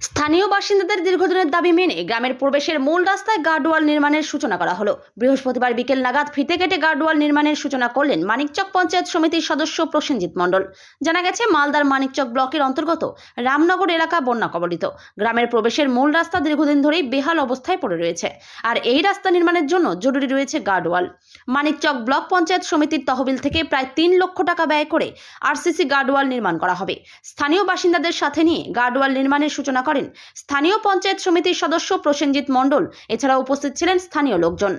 স্থানীয় বাসিন্দাদের দীর্ঘদিনের দাবি মেনে গ্রামের প্রবেশের মূল রাস্তায় গার্ডওয়াল নির্মাণের সূচনা করা হলো। বৃহস্পতিবার বিকেল নাগাদ ফিতে কেটে গার্ডওয়াল নির্মাণের সূচনা করলেন মানিকচক পঞ্চায়েত সমিতির সদস্য প্রসেনজিৎ মণ্ডল। জানা গেছে, মালদার মানিকচক ব্লকের অন্তর্গত রামনগর এলাকা বন্যা কবলিত। গ্রামের প্রবেশের মূল রাস্তা দীর্ঘদিন ধরেই বেহাল অবস্থায় পড়ে রয়েছে। আর এই রাস্তা নির্মাণের জন্য জরুরি রয়েছে গার্ডওয়াল। মানিকচক ব্লক পঞ্চায়েত সমিতির তহবিল থেকে প্রায় তিন লক্ষ টাকা ব্যয় করে আরসিসি গার্ডওয়াল নির্মাণ করা হবে। স্থানীয় বাসিন্দাদের সাথে নিয়ে গার্ডওয়াল নির্মাণের সূচনা করেন। স্থানীয় পঞ্চায়েত সমিতির সদস্য প্রসেনজিৎ মণ্ডল। এছাড়া উপস্থিত ছিলেন স্থানীয় লোকজন।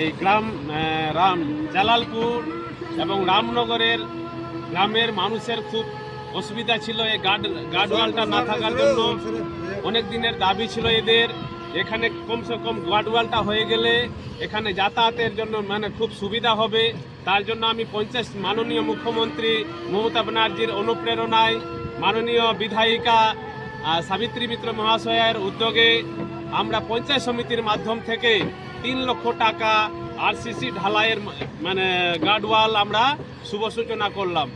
এই গ্রাম রাম, জালালপুর এবং রামনগরের গ্রামের মানুষের খুব অসুবিধা ছিল এই গার্ড, গার্ডওয়ালটা না থাকার জন্য। অনেক দিনের দাবি ছিল এদের। এখানে কমসে কম গার্ডওয়ালটা হয়ে গেলে এখানে যাতায়াতের জন্য মানে খুব সুবিধা হবে। তার জন্য আমি পঞ্চায়েত মাননীয় মুখ্যমন্ত্রী মমতা ব্যানার্জির অনুপ্রেরণায় মাননীয় বিধায়িকা সাবিত্রী মিত্র মহাশয়ের উদ্যোগে আমরা পঞ্চায়েত সমিতির মাধ্যম থেকে তিন লক্ষ টাকা আর আরসিসি ঢালাইয়ের মানে গার্ডওয়াল আমরা শুভ সূচনা করলাম।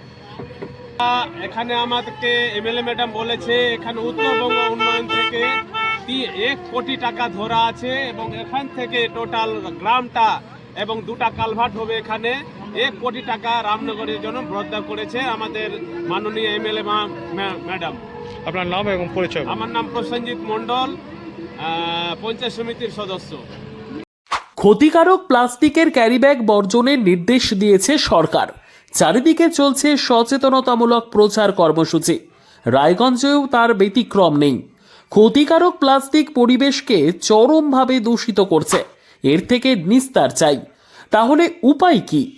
এখানে আমাদেরকে এমএলএ ম্যাডাম বলেছে, এখানে উত্তরবঙ্গ উন্নয়ন থেকে এক কোটি টাকা ধরা আছে এবং এখান থেকে টোটাল গ্রামটা এবং দুটা কালভার্ট হবে এখানে। এক কোটি টাকা রামনগরের জন্য বরাদ্দ করেছে আমাদের মাননীয় এমএলএ ম্যাডাম। আপনার নাম এবং পরিচয় আমার নাম প্রসেনজিৎ মণ্ডল পঞ্চায়েত সমিতির সদস্য। ক্ষতিকারক প্লাস্টিকের ক্যারিব্যাগ বর্জনের নির্দেশ দিয়েছে সরকার। চারিদিকে চলছে সচেতনতামূলক প্রচার কর্মসূচি। রায়গঞ্জেও তার ব্যতিক্রম নেই। ক্ষতিকারক প্লাস্টিক পরিবেশকে চরমভাবে দূষিত করছে। এর থেকে নিস্তার চাই। তাহলে উপায় কি?